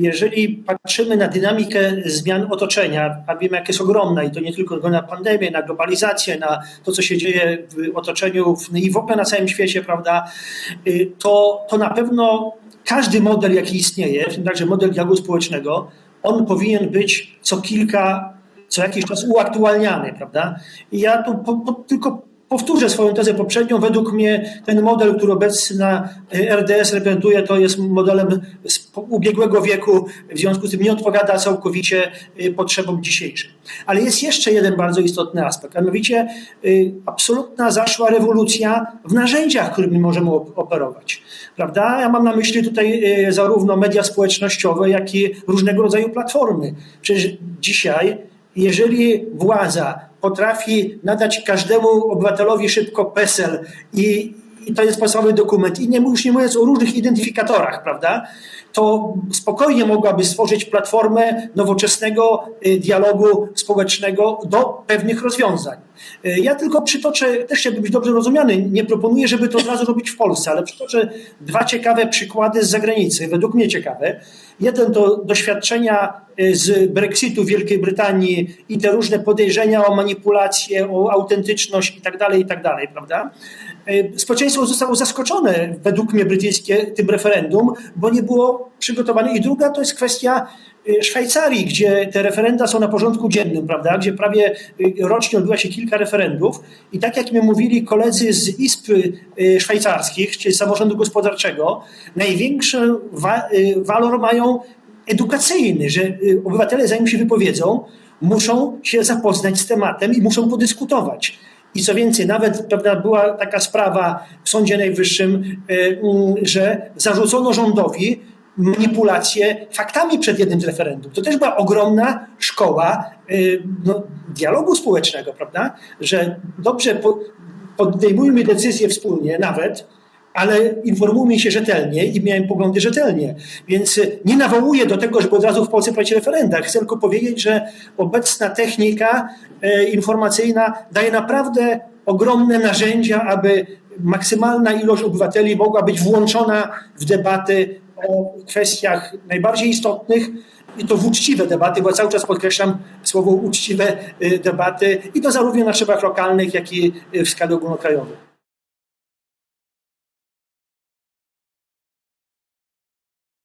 jeżeli patrzymy na dynamikę zmian otoczenia, a wiemy, jak jest ogromna i to nie tylko na pandemię, na globalizację, na to, co się dzieje w otoczeniu w- i w ogóle na całym świecie, prawda, y, to, to na pewno każdy model, jaki istnieje, w tym także model dialogu społecznego, on powinien być co kilka, co jakiś czas uaktualniany, prawda? I ja tu po, po, tylko powtórzę swoją tezę poprzednią. Według mnie ten model, który obecnie na y, RDS reprezentuje, to jest modelem z ubiegłego wieku, w związku z tym nie odpowiada całkowicie y, potrzebom dzisiejszym. Ale jest jeszcze jeden bardzo istotny aspekt, a mianowicie y, absolutna zaszła rewolucja w narzędziach, którymi możemy op- operować. Prawda? Ja mam na myśli tutaj zarówno media społecznościowe, jak i różnego rodzaju platformy. Przecież dzisiaj, jeżeli władza potrafi nadać każdemu obywatelowi szybko PESEL i, i to jest podstawowy dokument, i nie, już nie mówiąc o różnych identyfikatorach, prawda, to spokojnie mogłaby stworzyć platformę nowoczesnego y, dialogu społecznego do pewnych rozwiązań. Y, Ja tylko przytoczę, też chciałbym być dobrze rozumiany, nie proponuję, żeby to od razu robić w Polsce, ale przytoczę dwa ciekawe przykłady z zagranicy, według mnie ciekawe. Jeden to doświadczenia y, z Brexitu Wielkiej Brytanii i te różne podejrzenia o manipulację, o autentyczność i tak dalej, i tak prawda? Y, Społeczeństwo zostało zaskoczone, według mnie brytyjskie, tym referendum, bo nie było przygotowane. I druga to jest kwestia Szwajcarii, gdzie te referenda są na porządku dziennym, prawda? Gdzie prawie y, rocznie odbywa się kilka referendów. I tak jak mi mówili koledzy z izb y, szwajcarskich, czyli samorządu gospodarczego, największy wa- y, walor mają edukacyjny, że y, obywatele zanim się wypowiedzą, muszą się zapoznać z tematem i muszą podyskutować. I co więcej, nawet prawda, była taka sprawa w Sądzie Najwyższym, y, mm, że zarzucono rządowi manipulację faktami przed jednym z referendum. To też była ogromna szkoła y, no, dialogu społecznego, prawda? Że dobrze po, podejmujmy decyzje wspólnie nawet, ale informujmy się rzetelnie i miałem poglądy rzetelnie. Więc y, nie nawołuję do tego, żeby od razu w Polsce prowadzić referenda. Chcę tylko powiedzieć, że obecna technika e, informacyjna daje naprawdę ogromne narzędzia, aby maksymalna ilość obywateli mogła być włączona w debaty o kwestiach najbardziej istotnych i to w uczciwe debaty, bo cały czas podkreślam słowo uczciwe y, debaty i to zarówno na szczeblach lokalnych, jak i y, w skali ogólnokrajowej.